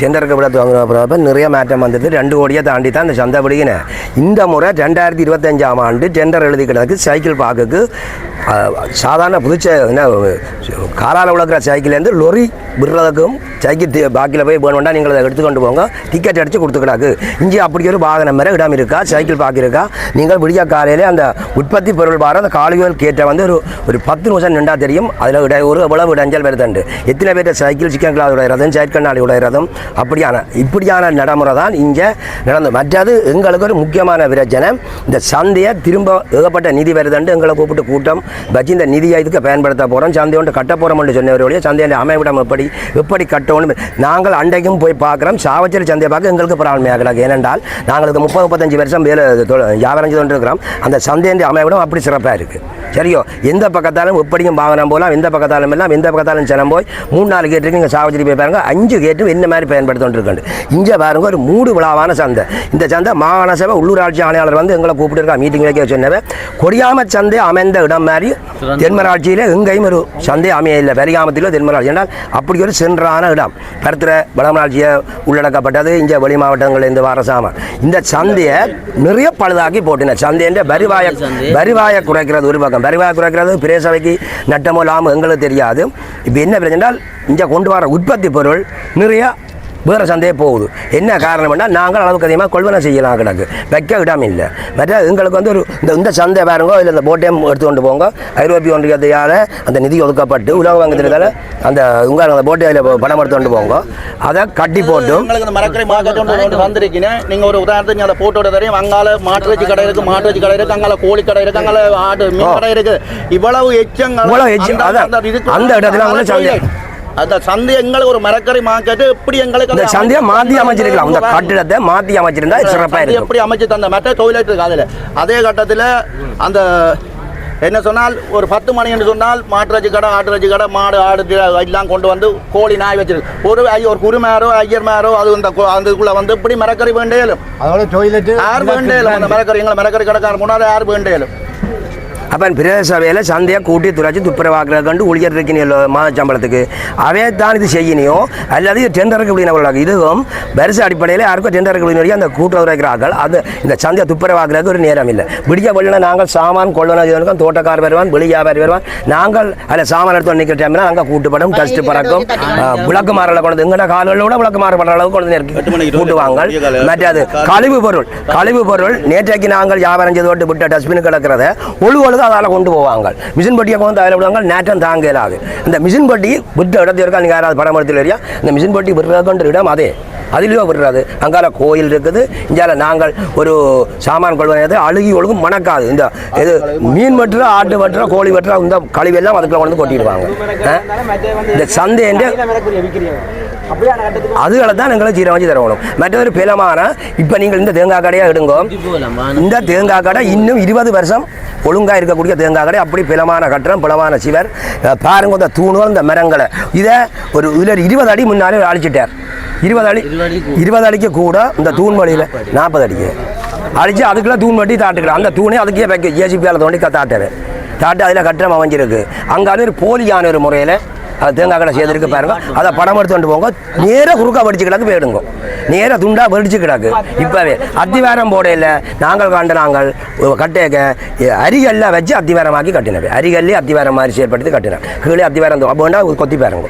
ടെൻഡറൊക്കെ ഇവിടെ துவங்கினப்ப நிறைய மாற்றம் வந்தது. ரெண்டு கோடியை தாண்டி தான் இந்த சந்தை பிடிக்கினேன் இந்த முறை ரெண்டாயிரத்தி இருபத்தஞ்சாம் ஆண்டு டெண்டர் எழுதி கிடக்கு சைக்கிள் பார்க்குக்கு சாதாரண புதுச்ச என்ன காலால் உழக்கிற சைக்கிள்லேருந்து லொரி விடுறதுக்கும் சைக்கிள் பாக்கியில் போய் வேணும்னா நீங்கள் அதை எடுத்துக்கொண்டு போங்க. டிக்கெட் அடித்து கொடுத்துக்கிடாக்கு இங்கே அப்படி ஒரு வாகனம் மேலே இடம் இருக்கா? சைக்கிள் பார்க்க இருக்கா நீங்கள் விடிய காலையில் அந்த உற்பத்தி பொருள் பாரு அந்த காலிகள் கேட்ட வந்து ஒரு ஒரு பத்து நிமிஷம் நின்றா தெரியும். அதில் இட ஒரு எவ்வளவு இடைஞ்சல் வருதுண்டு. எத்தனை பேர் சைக்கிள் சிக்கன் கிளாஸ் உடையிறதும் சைட்கண்ணாடி உடையிறதும் அப்படியான இப்படியான நடைமுறை தான் இங்கே நடந்து மற்றது எங்களுக்கு ஒரு முக்கியமான பிரச்சனை இந்த சந்தையை திரும்ப ஏகப்பட்ட நிதி வருதுண்டு எங்களை கூப்பிட்டு கூட்டம். வச்சு இந்த நிதியை இதுக்கு பயன்படுத்த போகிறோம் சந்தை ஒன்று கட்ட போகிறோம்னு சொன்னவருடைய சந்தையின் அமைவிடம் எப்படி எப்படி கட்டணும் நாங்கள் அண்டைக்கும் போய் பார்க்குறோம். சாவச்சேரி சந்தையை பார்க்க எங்களுக்கு ப்ராப்ளம் ஆகலாது ஏனென்றால் நாங்களுக்கு முப்பது முப்பத்தஞ்சு வருஷம் வேலை வியாபாரம் செய்து கொண்டிருக்கிறோம். அந்த சந்தையின் அமைவிடம் அப்படி சிறப்பாக இருக்குது சரியோ? எந்த பக்கத்தாலும் எப்படியும் வாகனம் போகலாம். எந்த பக்கத்தாலும் எல்லாம் எந்த பக்கத்தாலும் ஜனம் போய் மூணு நாலு கேட்டுக்கு இங்கே சாவச்சேரி போய் பாருங்க. அஞ்சு கேட்டு என்ன மாதிரி பயன்படுத்திட்டு இருக்காங்க இங்கே பாருங்க ஒரு மூடு விழாவான சந்தை. இந்த சந்தை மாகாண சபை உள்ளூராட்சி ஆணையாளர் வந்து எங்களை கூப்பிட்டு மீட்டிங் வைக்க சொன்னவ கொடியாம சந்தை அமைந்த இடம் மாதிரி தென்மராட்சியில் எங்கேயும் ஒரு சந்தை அமைய இல்லை. பெரியாமத்திலோ தென்மராட்சி. என்றால் அப்படி ஒரு சென்றான இடம். கருத்துற வடமராட்சியை உள்ளடக்கப்பட்டது. இங்கே வெளி மாவட்டங்கள்லேருந்து வர சாமான். இந்த சந்தையை நிறைய பழுதாக்கி போட்டின சந்தைன்ற வரிவாய வரிவாய குறைக்கிறது ஒரு பக்கம். வரிவாய குறைக்கிறது பிரேசவைக்கு நட்டமோ லாபம் எங்களுக்கு தெரியாது. இப்போ என்ன பிரச்சனை இங்கே கொண்டு வர உற்பத்தி பொருள் நிறைய வேறு சந்தையே போகுது. என்ன காரணம்னா நாங்கள் அளவுக்கு அதிகமாக கொள்வனை செய்யலாம் கிடக்கு. வைக்க இடம் இல்லை. மற்ற எங்களுக்கு வந்து ஒரு இந்த இந்த சந்தை பாருங்க இல்லை இந்த போட்டையும் எடுத்துக்கொண்டு போங்க. ஐரோப்பிய ஒன்றியத்தையால் அந்த நிதி ஒதுக்கப்பட்டு உலக வங்கத்தினால அந்த உங்கள் அந்த போட்டை அதில் பணம் எடுத்துக்கொண்டு போங்க. அதை கட்டி போட்டு உங்களுக்கு இந்த மரக்கறி மார்க்கெட் வந்திருக்கீங்க நீங்க ஒரு உதாரணத்துக்கு அந்த போட்டோட தெரியும் அங்கால மாட்டு வச்சு கடை இருக்கு மாட்டு வச்சு கடை இருக்கு அங்கால கோழி கடை இருக்கு அங்கால ஆடு மீன் கடை இருக்கு. இவ்வளவு எச்சங்கள் இவ்வளவு எச்சம், அந்த- இடத்துல. அந்த சந்தை எங்களுக்கு ஒரு மரக்கறி மார்க்கெட் எப்படி எங்களுக்கு அதை சந்தையை மாற்றி அமைச்சு அமைச்சிருக்கலாம். தந்தா- கட்டிடத்தை மாற்றி அமைச்சிருந்தா சிறப்பாக இருக்கும். எப்படி அமைச்சு தந்த மற்ற டொய்லெட் இருக்கு அதுல. அதே கட்டத்துல அந்த என்ன சொன்னால் ஒரு பத்து மணி என்று சொன்னால் மாட்டுறச்சி கடை ஆட்டுறச்சி கடை மாடு ஆடு எல்லாம் கொண்டு வந்து கோழி நாய் வச்சிருக்கு. ஒரு ஒரு குருமாரோ ஐயர் மேரோ அது இந்த கு- அதுக்குள்ள வந்து இப்படி மரக்கறி வேண்டேலும் அதோட டொய்லெட்டு யார் வேண்டேலும் அந்த மரக்கறி எங்களை மரக்கறி கடைக்காரன் போனால் யார் வேண்டேலும் அப்போ பிரதேச சபையில் சந்தையை கூட்டி துறைச்சி துப்புரவாக்குற கண்டு ஊழியர் இருக்கீங்க மாத சம்பளத்துக்கு. அவே தான் இது செய்யணியோ அல்லது இது டெண்டருக்கு அப்படின்னவர்களாக இதுவும் வரிசை அடிப்படையில் யாருக்கும் டெண்டருக்கு அப்படின்னு அந்த கூட்டுறவு இருக்கிறார்கள். அது இந்த சந்தையை துப்புரவாக்குறதுக்கு ஒரு நேரம் இல்லை. விடிய வெள்ளன நாங்கள் சாமான் கொள்ளணும் இதுவரைக்கும் தோட்டக்கார் வருவான் வெளி வியாபாரி வருவான். நாங்கள் அதில் சாமான் எடுத்து நிற்கிற டைமில் நாங்கள் கூட்டுப்படும் டஸ்ட் பறக்கும். விளக்கு மாறல கொண்டு எங்கட கால்களில் கூட விளக்கு மாறப்படுற அளவுக்கு கொண்டு கூட்டுவாங்க. மற்றது கழிவு பொருள். கழிவு பொருள். நேற்றைக்கு நாங்கள் வியாபாரம் செய்து விட்டு விட்ட டஸ்ட்பின் கிடக்கிறத ஒழு ஒழுது அதால் கொண்டு போவாங்க மிஷின் பட்டியை கொண்டு அதில் விடுவாங்க நேற்றம் தாங்க இயலாது இந்த மிஷின் பட்டி விட்ட இடத்துல இருக்கா? நீங்கள் யாராவது படம் எடுத்துல இல்லையா இந்த மிஷின் பட்டி விடுறதுன்ற இடம் அதே. அதிலேயோ விடுறது அங்கால கோயில் இருக்குது. இங்கால நாங்கள் ஒரு சாமான் கொள்வது அழுகி ஒழுகும் மணக்காது. இந்த இது மீன் வெட்டுற ஆட்டு வெட்டுற கோழி வெட்டுற இந்த கழிவெல்லாம் அதுக்குள்ள கொண்டு கொட்டிடுவாங்க. இந்த சந்தை அதுகளை தான் எங்களுக்கு சீரம் வச்சு தரணும். மற்றொரு பிலமான இப்போ நீங்கள் இந்த தேங்காய் கடையாக எடுங்க. இந்த தேங்காய் கடை இன்னும் இருபது வருஷம் ஒழுங்காக இருக்கக்கூடிய தேங்காய் கடை. அப்படி பிலமான கட்டுறம் பிளமான சிவர். பாருங்க இந்த தூணுகள் இந்த மரங்களை. இதை ஒரு இதில் இருபது அடி முன்னாலே அழிச்சிட்டார். இருபது அடி இருபது அடிக்கு கூட. இந்த தூண் வழியில் நாற்பது அடிக்கு. அடித்து அதுக்குள்ள தூண் வட்டி தாட்டுக்கிறேன் அந்த தூணே அதுக்கே வைக்க ஏசிபியால் தோண்டி தாட்டாரு தாட்டு அதில் கட்டுறம் அமைஞ்சிருக்கு அங்கே ஒரு போலியான ஒரு முறையில் அது தேங்காய் கடை செய்திருக்கு பாருங்க. அதை படம் எடுத்து கொண்டு போங்க. நேராக குறுக்கா வடிச்சு கிடக்கு போயிடுங்க. நேராக துண்டாக வடிச்சு கிடக்கு. இப்போவே அத்திவாரம் போடையில் நாங்கள் காண்ட நாங்கள் கட்டேக்க அரிகல்லாம் வச்சு அத்திவாரமாக்கி கட்டினது. அரிகல்லே அத்திவாரம் மாதிரி செயற்படுத்தி கட்டினேன் கீழே அத்திவாரம் வேண்டாம் கொத்தி பாருங்க.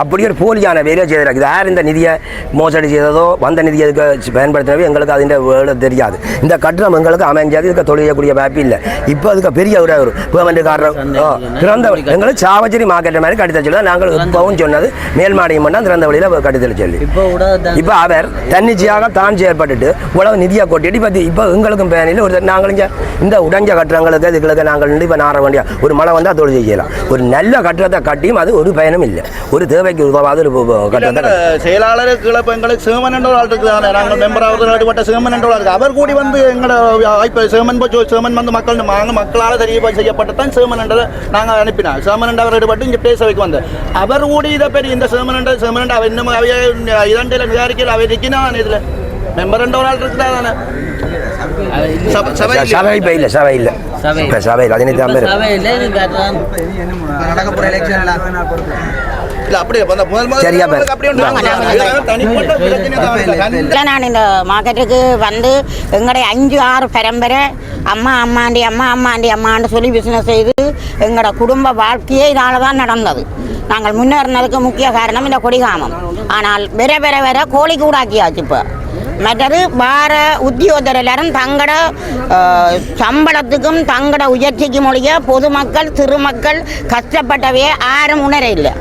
அப்படி ஒரு போலியான வேலையை செய்திருக்கு யார் இந்த நிதியை மோசடி செய்ததோ வந்த நிதியை இதுக்கு பயன்படுத்தினவே எங்களுக்கு அதிൻ്റെ வேலை தெரியாது. இந்த கட்டணம் எங்களுக்கு அமைஞ்சது இதுக்கு தொழில் செய்யக்கூடிய வாய்ப்பு இல்லை. இப்போ அதுக்கு பெரிய ஒரு ஒரு பேமெண்ட்டுக்காரர் திறந்த வழி எங்களுக்கு சாவச்சேரி மார்க்கெட் மாதிரி கட்டி தச்சு நாங்கள் இப்போவும் சொன்னது மேல் மாடியம் பண்ணால் திறந்த வழியில் கட்டி தச்சு சொல்லி. இப்போ அவர் தன்னிச்சையாக தான் செயற்பட்டுட்டு உலக நிதியை கொட்டிட்டு இப்போ இப்போ எங்களுக்கும் பேனில் ஒரு நாங்கள் இந்த உடைஞ்ச கட்டுறங்களுக்கு இதுகளுக்கு நாங்கள் இப்போ நார வேண்டிய ஒரு மழை வந்தால் தொழில் செய்யலாம். ஒரு நல்ல கட்டடத்தை கட்டியும் அது ஒரு பயனும் இல்லை. ஒரு தேவைக்கு உதவாத ஒரு ப- கட்டடத்தை கட்டி- செயலாளர் கீழே இப்போ எங்களுக்கு சிவமன் என்ற ஒரு ஆள் இருக்குது நாங்கள் மெம்பராவது ஈடுபட்ட சிவமன் என்ற ஒரு ஆள் இருக்கு அவர் கூடி வந்து எங்களோட இப்போ சிவமன் போச்சு சிவமன் வந்து மக்கள் நாங்கள் மக்களால் தெரிய செய்யப்பட்டதான் சிவமன் என்றதை நாங்கள் அனுப்பினோம் சிவமன் என்ற அவர் ஈடுபட்டு இங்கே பேச வைக்க வந்தார் அவர் கூடி இதை பெரிய இந்த சிவமன் என்ற என்ற அவர் இன்னும் அவைய இதண்டில் நிகாரிக்கையில் அவர் இருக்கிறான் இதில் மெம்பர் என்ற ஒரு ஆள் இருக்குதா தானே சபை- சபை? சபை இப்போ இல்லை சபை இல்லை சபை பேர் அந்த நான் இந்த மார்க்கெட்டுக்கு வந்து எங்களுடைய அஞ்சு ஆறு பரம்பரை அம்மா அம்மாண்டி அம்மா அம்மாண்டி அம்மான்னு சொல்லி பிஸ்னஸ் செய்து எங்களோட குடும்ப வாழ்க்கையே இதால தான் நடந்தது. நாங்கள் முன்னேறினதுக்கு முக்கிய காரணம் இந்த கொடிகாமம். ஆனால் வர வர வர கோழி கூடாக்கியாச்சு இப்போ. மற்றது வார உத்தியோகத்தர் எல்லாரும் தங்களோட சம்பளத்துக்கும் தங்களோட உயர்ச்சிக்கும் ஒழிய பொதுமக்கள் சிறுமக்கள் கஷ்டப்பட்டவே யாரும் உணர இல்லை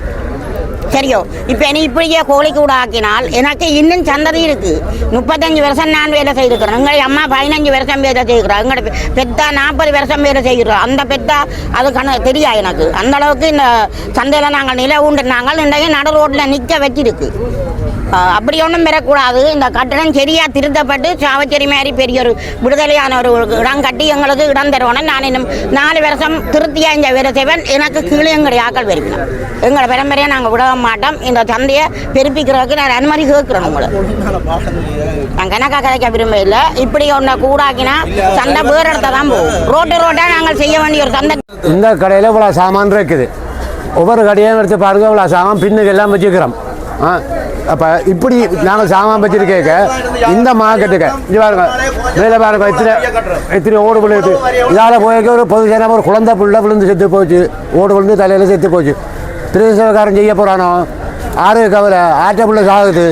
சரியோ? இப்போ நீ இப்படியே கோழி கூட ஆக்கினால் எனக்கு இன்னும் சந்ததி இருக்கு. முப்பத்தஞ்சு வருஷம் நான் வேலை செய்திருக்கிறேன். எங்கள் அம்மா பதினஞ்சு வருஷம் வேலை செய்கிறோம் எங்களோட பெத்தா நாற்பது வருஷம் வேலை செய்கிறோம் அந்த பெத்தா அது கண தெரியா எனக்கு? அந்த அளவுக்கு இந்த சந்தையில் நாங்கள் நில உண்டு நாங்கள் இன்றைக்கு நடு ரோட்டில் நிற்க வச்சிருக்கு. அப்படி ஒன்றும் பெறக்கூடாது. இந்த கட்டணம் சரியாக திருத்தப்பட்டு சாவச்சேரி மாதிரி பெரிய ஒரு விடுதலையான ஒரு இடம் கட்டி எங்களுக்கு இடம் தருவோம் நான் இன்னும் நாலு வருஷம் திருப்தியாக இந்த வேலை செய்வேன் எனக்கு கீழே எங்களுடைய ஆக்கள் பெருக்கணும் எங்களை பரம்பரையாக நாங்கள் விட மாட்டோம். இந்த சந்தையை பெருப்பிக்கிறதுக்கு நான் அனுமதி கேட்குறேன் உங்களை. நான் கணக்கா கிடைக்க விரும்ப இல்லை இப்படி ஒன்றை கூடாக்கினா சந்தை வேறு இடத்த தான் போகும். ரோட்டு ரோட்டாக நாங்கள் செய்ய வேண்டிய ஒரு சந்தை இந்த கடையில் இவ்வளோ சாமான் இருக்குது. ஒவ்வொரு கடையும் எடுத்து பாருங்க இவ்வளோ சாமான் பின்னுக்கு எல்லாம் வச்சுக்கிறோம். ஆ? அப்போ இப்படி நாங்கள் சாமான் வச்சிருக்கேக்க இந்த மார்க்கெட்டுக்கு இது பாருங்க வேலை பாருங்க எத்தனை எத்தனை ஓடு விழுது. இதால் போயிருக்க ஒரு பொது ஜனம் ஒரு குழந்தை புள்ள விழுந்து செத்து போச்சு. ஓடு விழுந்து தலையில் செத்து போச்சு. திருசவகாரம் செய்ய போகிறானோ ஆறு கவலை ஆற்ற புள்ள சாகுது.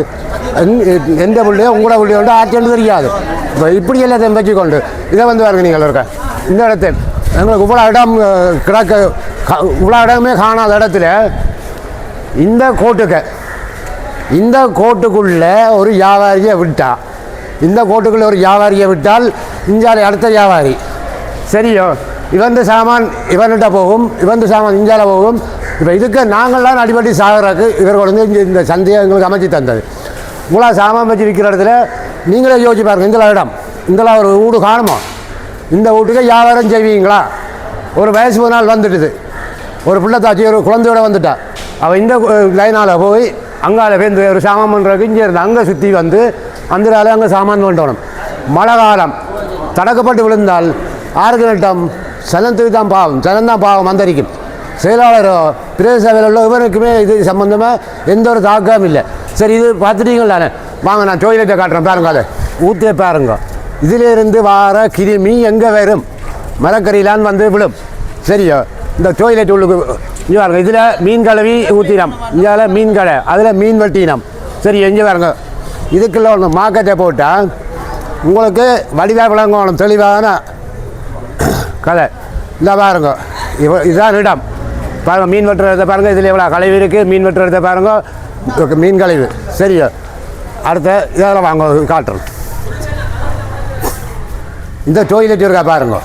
எந்- எந்த புள்ளையோ உங்களோட புள்ளையோ உண்டு ஆற்றன்னு தெரியாது. இப்போ இப்படி எல்லாத்தையும் வச்சுக்கொண்டு இதை வந்து பாருங்க நீங்கள் இருக்க? இந்த இடத்தை எங்களுக்கு இவ்வளோ இடம் கிடக்க இவ்வளோ இடமே காணாத இடத்துல இந்த கோட்டுக்கு இந்த கோட்டுக்குள்ளே ஒரு வியாபாரியை விட்டான் இந்த கோட்டுக்குள்ளே ஒரு வியாபாரியை விட்டால் இஞ்சால அடுத்த வியாபாரி. சரியோ? இவந்து சாமான் இவன்கிட்ட போகும் இவந்து சாமான் இஞ்சால போகும். இப்போ இதுக்கு நாங்கள்லாம் அடிபடி சாகிறதுக்கு இவர்கள் வந்து இந்த சந்தையை எங்களுக்கு அமைச்சு தந்தது. உங்களா சாமான் வச்சு விற்கிற இடத்துல நீங்களே யோசிச்சு பாருங்க இந்த இடம் இந்தலாம் ஒரு வீடு காணுமா? இந்த வீட்டுக்கு வியாபாரம் செய்வீங்களா? ஒரு வயசு ஒரு நாள் வந்துட்டுது. ஒரு பிள்ளை தாச்சி ஒரு குழந்தையோட வந்துட்டா. அவள் இந்த லைனால் போய் அங்கால பேருந்து ஒரு சாமான் பண்ணுறதுக்கு இங்கே இருந்து அங்கே சுற்றி வந்து அந்த அங்கே சாமான் கொண்டோணும். மழை காலம். தடக்கப்பட்டு விழுந்தால் ஆறுக்கு நட்டம் சனத்துக்கு தான் பாவம். சனம் தான் பாவம் அந்தரிக்கும். செயலாளரோ பிரதேச சபையில் உள்ள இவருக்குமே இது சம்மந்தமாக எந்த ஒரு தாக்கமும் இல்லை. சரி இது பார்த்துட்டீங்களா வாங்க நான் டோய்லெட்டை காட்டுறேன். பாருங்க அதை ஊற்றிய பாருங்க. இதிலிருந்து வார கிருமி எங்கே வரும்? மரக்கறியிலான்னு வந்து விழும். சரியா இந்த டோய்லெட் உள்ளுக்கு இங்கே பாருங்க இதில் மீன் கழுவி ஊற்றினோம் இங்கே மீன் கடை. அதில் மீன் வெட்டினோம். சரி எங்கே பாருங்க. இதுக்குள்ள ஒன்று மார்க்கெட்டை போட்டால் உங்களுக்கு வடிவாக விளங்கணும் தெளிவான கதை இந்த பாருங்க. இவ இதுதான் இடம். பாருங்க மீன் வெட்டுறத பாருங்க இதில் எவ்வளோ கழிவு இருக்குது மீன் வெட்டுறத பாருங்க. மீன் கழிவு சரியா அடுத்த இதில் வாங்க காட்டுறோம். இந்த டொய்லெட் இருக்கா பாருங்க.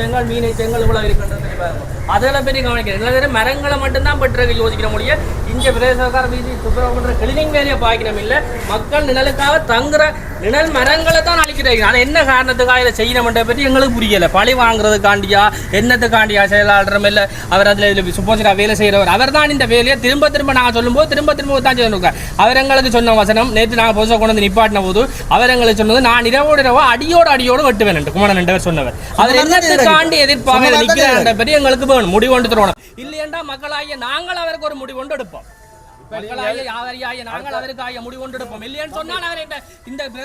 செங்கல் மீனை செங்கல் இவ்வளவு இருக்குன்றது பாருங்க. அதெல்லாம் பெரிய கவனிக்கிறேன் இல்லை வெறும் மரங்களை மட்டும்தான் பற்ற யோசிக்கிற முடிய இங்கே பிரதேசக்கார வீதி துப்புரவு பண்ற கிளீனிங் வேலையை பார்க்கணும் இல்லை. மக்கள் நிழலுக்காக தங்குற நிழல் மரங்களை தான் அழிக்கிறாங்க ஆனால் என்ன காரணத்துக்காக இதை செய்யணும்ன்ற பற்றி எங்களுக்கு புரியல. பழி வாங்குறதுக்காண்டியா என்னத்துக்காண்டியா செயலாளரும் இல்லை. அவர் அதில் இதில் சுப்போசிட்டா வேலை செய்கிறவர் அவர் தான் இந்த வேலையை திரும்ப திரும்ப நாங்கள் சொல்லும்போது திரும்ப திரும்ப தான் சொல்லுங்க அவர் எங்களுக்கு சொன்ன வசனம் நேற்று நாங்கள் புதுசாக கொண்டு வந்து நிப்பாட்டின போது அவர் எங்களுக்கு சொன்னது நான் இரவோடு இரவோ அடியோடு அடியோடு வெட்டுவேன் என்று. குமரன் என்றவர் சொன்னவர். அவர் என்னத்துக்காண்டி எதிர்ப்பாக நிற்கிறார் பற்றி எங்களுக்கு வேணும் முடிவு கொண்டு தரணும் இல்லையென்றா மக்களாகிய நாங்கள் அவருக்கு ஒரு முடிவு கொண்டு எடுப்போம். மக்களாகிய யாவரியாகிய நாங்கள் அவருக்கு ஆகிய முடிவு கொண்டு எடுப்போம். இல்லையன்னு சொன்னால் அவர் இந்த கூட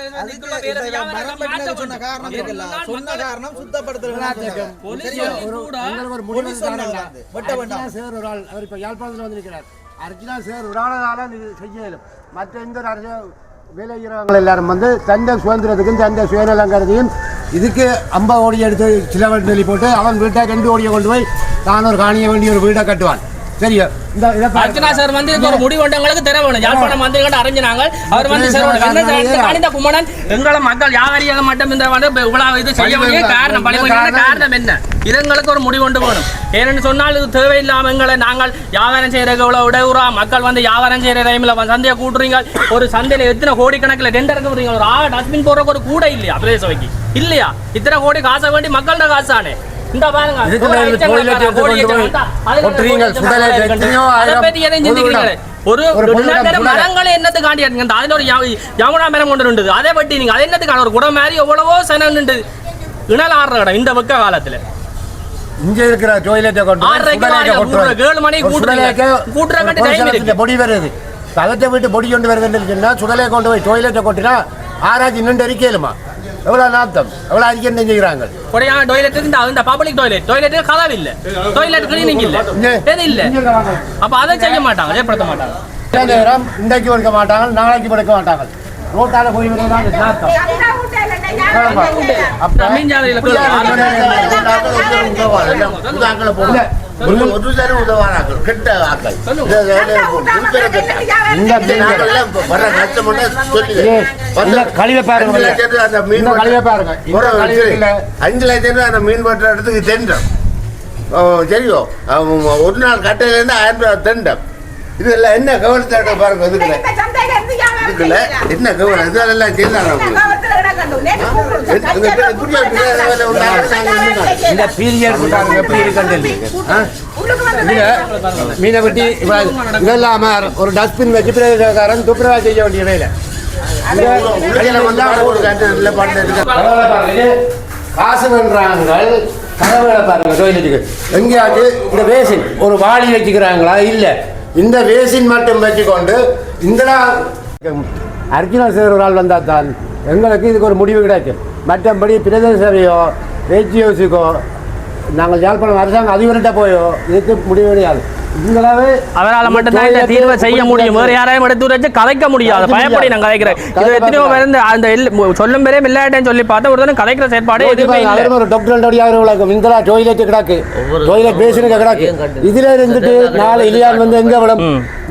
ஒரு ஆள். இப்போ யாழ்ப்பாணத்தில் வந்திருக்கிறார். அர்ஜுனா சேர் ஒரு ஆளால செய்ய இயலும் மற்ற எந்த அரசு வேலை செய்கிறவங்க எல்லாரும் வந்து தந்தை சுதந்திரத்துக்கும் தந்தை சுயநலம் கருதியும் இதுக்கு ஐம்பது கோடி எடுத்து சில சொல்லி போட்டு அவன் வீட்டை ரெண்டு கோடியை கொண்டு போய் தான் ஒரு காணிய வேண்டிய ஒரு வீடை கட்டுவான். சரியா? இந்த. அர்ச்சனா சார் வந்து ஒரு முடிவு எங்களுக்கு தர வேணும். யாழ்ப்பாணம் மந்திரிகள் அறிஞ்சினாங்க அவர் வந்து சார் அனிதா குமரன் எங்களை மக்கள் யாவரியாக மட்டும் இந்த வந்து இவ்வளவு இது செய்ய வேண்டிய காரணம் பழிமுறையான காரணம் என்ன? இது எங்களுக்கு ஒரு முடிவு கொண்டு வேணும் ஏன்னு சொன்னால் இது தேவையில்லாம எங்களை நாங்கள் வியாபாரம் செய்யறதுக்கு இவ்வளவு விடவுறா மக்கள் வந்து வியாபாரம் செய்யற டைம்ல சந்தையை கூட்டுறீங்க. ஒரு சந்தையில எத்தனை கோடி கணக்கில் டெண்டருக்கு போறீங்க ஒரு ஆறு டஸ்ட்பின் போடுறதுக்கு ஒரு கூட இல்லையா? பிரதேச சபைக்கு. இல்லையா? இத்தனை கோடி காசை வேண்டி மக்கள்கிட்ட காசானே. இந்த பாருங்க. ஒரு கொண்டு அதுல சுடலை சுடலை. மரங்களை அதுல ஒரு யமுனா மரம் கொண்டு அதை பற்றி நீங்க அது என்னத்துக்கான ஒரு குடம் மாதிரி எவ்வளவோ சனம் நின்று இணல் ஆடுற இடம் இந்த வெக்க காலத்துல. இங்க இருக்கிற டொய்லெட்டை கொண்டு ஏழு மணிக்கு கூட்டுற கட்டி இருக்கு. பொடி வருது. தகத்தை விட்டு பொடி கொண்டு வருதுன்னு சொன்னா சுடலையை கொண்டு போய் டொய்லெட்டை கொட்டினா ஆராய்ச்சி நின்று அரிக்கலுமா? எவ்வளவு நாத்தம் எவ்வளவு அறிக்கை செஞ்சுக்கிறாங்க கொடையா டாய்லெட் இந்த இந்த பப்ளிக் டாய்லெட் டாய்லெட் கதவு இல்ல. டாய்லெட் கிளீனிங் இல்ல. எது இல்ல? அப்ப அதை செய்ய மாட்டாங்க ஏற்படுத்த மாட்டாங்க. இன்றைக்கு கொடுக்க மாட்டாங்க நாளைக்கு கொடுக்க மாட்டாங்க. ரோட்டால போய் நாத்தம் அப்ப உதவானாக்கள் கெட்ட ஆக்கள் ஏய், இந்த கழிவை பாருங்க அஞ்சு லட்சம் ரூபா அந்த மீன் கழிவை பாருங்க. அஞ்சு லட்சம் அந்த மீன் வெட்டுற இடத்துக்கு தெண்டம் அவன் ஒரு நாள் கட்டையிலேருந்து ஆயிரம் ரூபாய் தெண்டம் இதெல்லாம் என்ன கவனத்தை பாருங்க இதுக்குள்ள. இதுக்குள்ள என்ன கவனம்? இதெல்லாம் செய்யலாம் இந்த பீரியல் எப்படி இருக்குன்னு? இதுல மீனை வெட்டி இதெல்லாம் ஒரு டஸ்ட்பின் வச்சு பிரதேசக்காரன் துப்புரவா செய்ய வேண்டிய வேலை. காசு பண்றாங்க கதவுகளை பாருங்க டொய்லெட்டுக்கு எங்கேயாவது இந்த வேசின் ஒரு வாளி வச்சுக்கிறாங்களா? இல்ல. இந்த வேசின் மட்டும் வச்சுக்கொண்டு இந்த அர்ஜுனா சேர் ஒரு ஆள் வந்தா தான் எங்களுக்கு இதுக்கு ஒரு முடிவு கிடைக்கும் மற்றபடி பிரதேச சபையோ ஏஜிஓசிக்கோ நாங்கள் யாழ்ப்பாணம் அரசாங்கம் அதிபர்கிட்ட போயோ இதுக்கு முடிவு கிடையாது. அவரால் மட்டும்தான் இந்த தீர்வை செய்ய முடியும். வேறு யாரையும் எடுத்து வச்சு கலைக்க முடியாது. பயப்படி நான் கலைக்கிறேன். இது எத்தனையோ பேர் இந்த அந்த எல்~ சொல்லும் பேரே விளையாட்டேன்னு சொல்லி பார்த்தா ஒரு கலைக்கிற செயற்பாடு எதுவுமே ஒரு டாக்டர் அடியாக விளக்கும் இந்தலா டொய்லெட் கிடக்கு. டொய்லெட் பேசினுக்கு கிடக்கு. இதுல இருந்துட்டு நாலு இலியான் வந்து எங்க விழும்?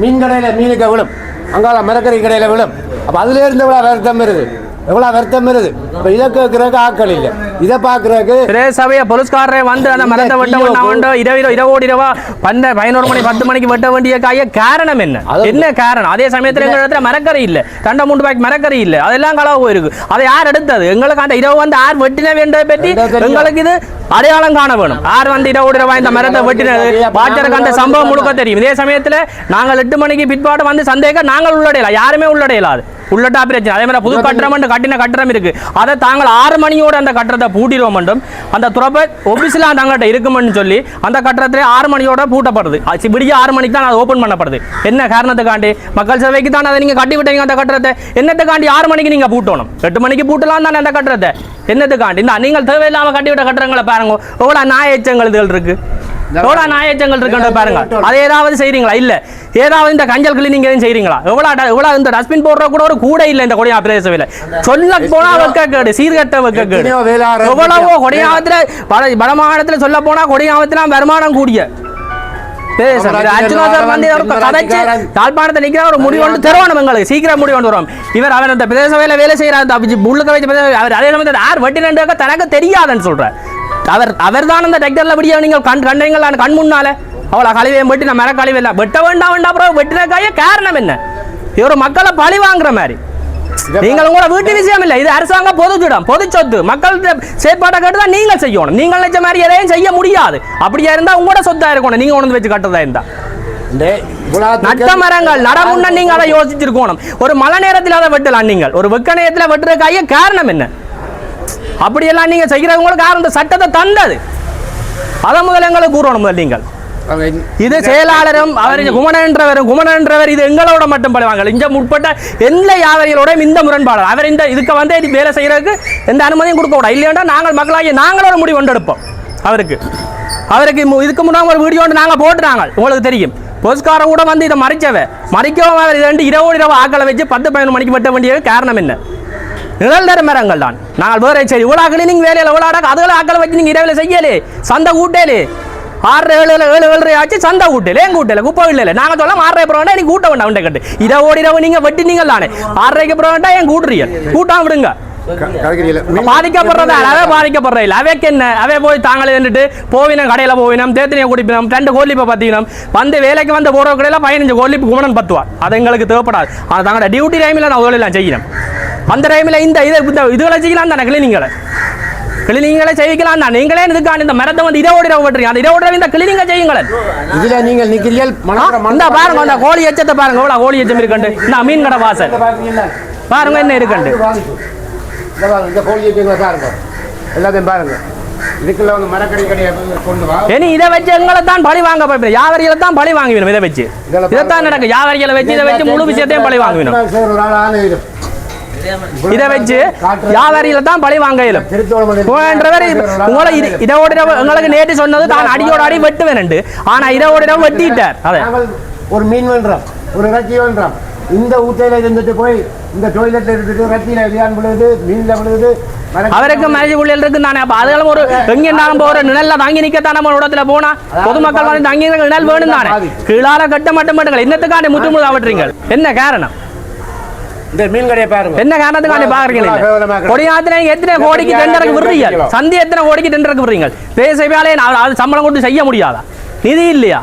மீன் கடையில மீனுக்கு விழும். அங்கால மரக்கறி கடையில விழும். அப்போ அதுல இருந்து எவ்வளோ வருத்தம் வருது? எவ்வளோ வருத்தம் வருது? இப்போ இதை கேட்குறதுக்கு ஆட்கள் இல்லை. இதை பார்க்குறதுக்கு பிரதேச சபையை போலீஸ்காரரே வந்து அந்த மரத்தை வெட்ட வேண்டாம் இருபது இருபது இருபது கோடி ரூபா பன்ன பதினோரு மணி பத்து மணிக்கு வெட்ட வேண்டிய காய காரணம் என்ன? அது- என்ன காரணம்? அதே சமயத்துல எங்க இடத்துல மரக்கறி இல்ல. ரெண்டு மூணு பாய்க்கு மரக்கறி இல்ல. அதெல்லாம் களவு போயிருக்கு. அதை யார் எடுத்தது? எங்களுக்கு அந்த இரவு வந்து யார் வெட்டின வேண்டதை பற்றி ரெண்டாவது தெரியும். எங்களுக்கு இது அடையாளம் காண வேணும். யார் வந்து ரூபாய் இந்த மரத்தை வெட்டினது? வாட்சருக்கு அந்த சம்பவம் முழுக்க தெரியும். இதே சமயத்துல நாங்கள் எட்டு மணிக்கு பிற்பாடு வந்து சந்தேகம் நாங்கள் உள்ளடையலாம். யாருமே உள்ளடையலாது. உள்ளட்டா பிரச்சனை அதே மாதிரி புது கட்டடம் என்று கட்டின கட்டடம் இருக்கு. அதை தாங்கள் ஆறு மணியோட அந்த கட்டடத்தை பூட்டிடுவோம் மட்டும் அந்த துறப்பை ஒபிசிலா தங்கள்கிட்ட இருக்குமென்னு சொல்லி அந்த கட்டடத்திலே ஆறு மணியோட பூட்டப்படுது. விடிய ஆறு மணிக்கு தான் அது ஓப்பன் பண்ணப்படுது. என்ன காரணத்துக்காண்டி? மக்கள் சேவைக்கு தான் அதை நீங்க கட்டி விட்டீங்க அந்த கட்டடத்தை. என்னத்துக்காண்டி ஆறு மணிக்கு நீங்க பூட்டணும்? எட்டு மணிக்கு பூட்டலாம் தானே அந்த கட்டடத்தை. என்னத்துக்காண்டி? இந்த நீங்கள் தேவையில்லாம கட்டி விட்ட கட்டடங்களை பாருங்க. எவ்வளவு நாய எச்சங்கள் இதுகள் இருக்கு. எவ்வளவு நாயச்சங்கள் இருக்குன்ற பாருங்க. அதை ஏதாவது செய்றீங்களா? இல்ல. ஏதாவது இந்த கஞ்சல் கிளீனிங் எதுவும் செய்றீங்களா? எவ்வளவு ட- எவ்வளவு இந்த டஸ்ட்பின் போடுற கூட ஒரு கூட இல்ல இந்த கொடியா பிரதேச சொல்ல போனா வெக்க கேடு சீர்கட்ட வெக்க கேடு எவ்வளவோ கொடியாவத்துல வட வட மாநிலத்துல சொல்ல போனா கொடியாவத்துல வருமானம் கூடிய சீக்கிரம் முடிவு வரும் இவர் அவர் அந்த பிரதேச வேலை வேலை செய்யறாரு உள்ளுக்க வச்சு அவர் அதே சமயத்தில் யார் தனக்கு தெரியாதுன்னு சொல்றார். அவர் அவர் தான் அந்த டெக்டர்ல விடிய நீங்கள் கண் கண்டீங்களா கண் முன்னால. அவ்வளோ கழிவையும் வெட்டி நான் மர கழிவு இல்லை. வெட்ட வேண்டாம் வேண்டாம் அப்புறம் வெட்டின காய காரணம் என்ன? இது ஒரு மக்களை பழி வாங்குற மாதிரி. நீங்கள் உங்களோட வீட்டு விஷயம் இல்லை இது அரசாங்க பொதுச்சிடம் பொது சொத்து. மக்கள் செயற்பாட்டை கேட்டு தான் நீங்கள் செய்யணும். நீங்கள் நினைச்ச மாதிரி எதையும் செய்ய முடியாது. அப்படியா இருந்தா உங்களோட சொத்தா இருக்கணும். நீங்க உணர்ந்து வச்சு கட்டுறதா இருந்தா. நட்ட மரங்கள் நட முன்ன நீங்க அதை யோசிச்சிருக்கணும். ஒரு மழை நேரத்தில் அதை வெட்டலாம் நீங்கள். ஒரு வெக்க நேரத்தில் வெட்டுறதுக்காக காரணம் என்ன? அப்படியெல்லாம் நீங்க செய்கிறவங்களுக்கு இந்த சட்டத்தை தந்தது. அதை முதல்ல எங்களுக்கு கூறணும் முதல்ல நீங்கள். இது செயலாளரும் அவர் குமணன்றவரும் குமணன்றவர் இது எங்களோட மட்டும் படுவாங்க இங்க முற்பட்ட எந்த யாவரிகளோட இந்த முரண்பாடு. அவர் இந்த இதுக்கு வந்து இது வேலை செய்யறதுக்கு எந்த அனுமதியும் கொடுக்க கூடாது. இல்லையா நாங்கள் மக்களாகி நாங்களோட முடிவு கொண்டெடுப்போம் அவருக்கு. அவருக்கு மு- இதுக்கு முன்னாடி ஒரு வீடியோ ஒன்று நாங்கள் போட்டுறாங்க உங்களுக்கு தெரியும். போஸ்காரம் கூட வந்து இதை மறைச்சவ மறைக்கவும் அவர் இது ரெண்டு இரவு இரவு ஆக்களை வச்சு பத்து பதினொன்று மணிக்கு வெட்ட வேண்டிய காரணம் என்ன? நிழல் தர மரங்கள் தான். நாங்கள் வேற சரி இவ்வளோ நீங்கள் வேலையில் இவ்வளோ அடக்க அதுகளை ஆக்களை வச்சு நீங்கள் இரவில் செய்யலே. சந்தை கூட்டேலே ஆறு ஏழு ஏழு ஏழு ஏழு ஆச்சு சந்தை கூட்டல ஏன் கூட்டல குப்பை இல்லை நாங்கள் சொல்ல ஆறரை அப்புறம் வேண்டாம் நீ கூட்ட வேண்டாம் உண்டை கட்டு நீங்கள் வெட்டினீங்க தானே ஆறரைக்கு அப்புறம் வேண்டாம் ஏன் கூட்டுறீங்க கூட்டாம விடுங்க பாதிக்கப்படுறதா அவே பாதிக்கப்படுற இல்லை அவைக்கு என்ன அவே போய் தாங்களே நின்றுட்டு போவினம் கடையில் போவினம் தேத்தினியை குடிப்பினம் ரெண்டு கோழிப்பை பற்றினோம் வந்து வேலைக்கு வந்து போகிற கடையில் பதினஞ்சு கோழிப்பு குமணன் பத்துவா அது எங்களுக்கு தேவைப்படாது ஆனால் தங்களோட டியூட்டி டைமில் நான் செய்யணும் அந்த டைமில் இந்த இதை இந்த இதுகளை செய்யலாம் தானே கிளீனிங்களை கிளீனிங்களை செய்விக்கலாம் தான் நீங்களே இதுக்கான இந்த மரத்தை வந்து இதை ஓடி வெட்டுறீங்க. அந்த இதை ஓடுற இந்த கிளீனிங்கை செய்யுங்களேன். இதுல நீங்கள் நிக்கிறீர்கள் இந்த பாருங்க அந்த கோழி எச்சத்தை பாருங்க எவ்வளோ கோழி எச்சம் இருக்குண்டு. இந்த மீன் கடை வாசல். பாருங்க என்ன இருக்குண்டு. இந்த இந்த கோழி வச்சுங்க பாருங்க. எல்லாத்தையும் பாருங்க. இதுக்குள்ள வந்து மரக்கறி கடையை கொண்டு வா. இனி இதை வச்சு எங்களை தான் பழி வாங்க போய் யாவரிகளை தான் பழி வாங்கி வேணும் இதை வச்சு. இதைத்தான் நடக்கும் யாவரிகளை வச்சு இதை வச்சு முழு விஷயத்தையும் பழி வாங்க இது. வச்சு வியாபாரியில தான் பழி வாங்க இயலும். போன்றவர் உங்களை இது இதோட இரவு எங்களுக்கு நேற்று சொன்னது தான். அடியோட அடி வெட்டுவேன் ஆனா இதோட வெட்டிட்டார். அதை. நாங்கள் ஒரு மீன் வேண்டுறோம் ஒரு இறைச்சி வேண்டுறோம் இந்த ஊத்தையில இருந்துட்டு போய் இந்த டொய்லெட்ல இருந்துட்டு இறைச்சியில வியான் விழுகுது மீன்ல மரக்கறி- அவருக்கு மறைஞ்சு புள்ளிகள் இருக்கு தானே. அப்ப அதுகளும் ஒரு எங்க இருந்தாலும் போற நிழல்ல தாங்கி நிக்கத்தான் நம்ம இடத்துல போனா? பொதுமக்கள் வந்து தங்கி நிழல் வேணும் தானே. கீழால கட்ட மட்டும் மட்டுங்கள். என்னத்துக்காண்டி முற்று முழு அவற்றீங்க என்ன காரணம்? இந்த மீன் கடையை பாருங்க. என்ன காரணத்துக்காண்டி பாக்குறீங்க எத்தனை கோடிக்கு டெண்டருக்கு விடுறீங்க? சந்தி எத்தனை கோடிக்கு டெண்டருக்கு விடுறீங்க? பேசவே அது சம்பளம் கொடுத்து செய்ய முடியாதா? நிதி இல்லையா?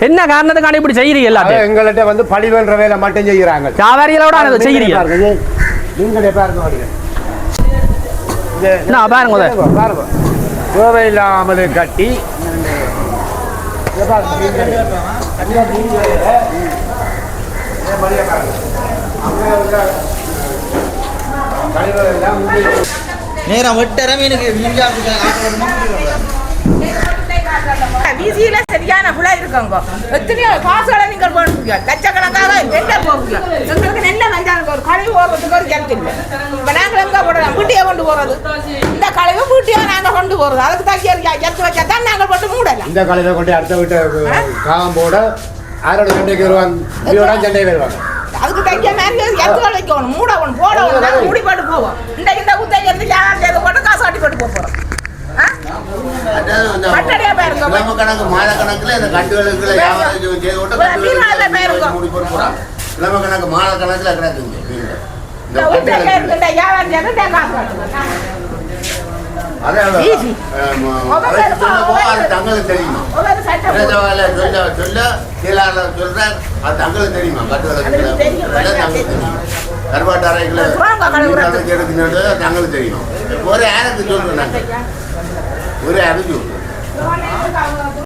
என்ன காரணத்துக்காண்டி இப்படி செய்யறீங்க அதை எல்லாத்தையும் எங்கள்கிட்ட வந்து பழி வேண்ட வேலை மட்டும் அதை செய்யறீங்க பாருங்க. மீன் கடையை பாருங்க. வாடிங்க. இந்த- என்ன பாருங்க முத. பாருங்க. தேவையில்லாமல் கட்டி. இதை பாருங்க, நேரம் வெட்டற மீனுக்கு வீதியில சரியான புல இருக்காங்க. எத்தனையோ காசுகளை நீங்கள் போடுவீங்க லட்சக்கணக்காக என்ன போவீங்க? எங்களுக்கு நெல்ல வந்தாங்க ஒரு கழிவு போடுறதுக்கு ஒரு கருத்து இல்லை. இப்ப நாங்கள் எங்க போடுறோம் வீட்டையே கொண்டு போறது. இந்த கழிவு வீட்டையே நாங்க கொண்டு போறது. அதுக்கு தான் எடுத்து வச்சா தான் நாங்கள் போட்டு மூடலாம். இந்த காலையில் கொண்டு அடுத்த வீட்டு காகம் போட யாரோட சண்டைக்கு வருவாங்க. இவரோட சண்டை வருவாங்க. எடுத்து வைக்கணும் மூடணும் போடணும் நாங்கள் மூடி போட்டு போவோம். இந்த இந்த குத்தைக்கு இருந்து யாரும் செய்து போட்டு காசு ஆட்டி போட்டு. கிழமை கணக்கு மாத கணக்குல இந்த கட்டுகளுக்குள்ள வியாபாரம் செய்து விட்டு கணக்கு மாத கணக்குல கிடக்குங்க. இந்த வியாபாரம் செய்து காசு ஆட்டுவோம் அதை Easy. அதை சொல்ல போக அது தங்களுக்கு தெரியுமா சொல்ல சொல்ல செயலாளர் சொல்றார் அது தங்களுக்கு தெரியுமா கருவாட்டு அறைகளை. எடுக்கிறது தங்களுக்கு தெரியும் ஒரே யாருக்கு நாங்கள் ஒரே சொல்றோம் அவங்க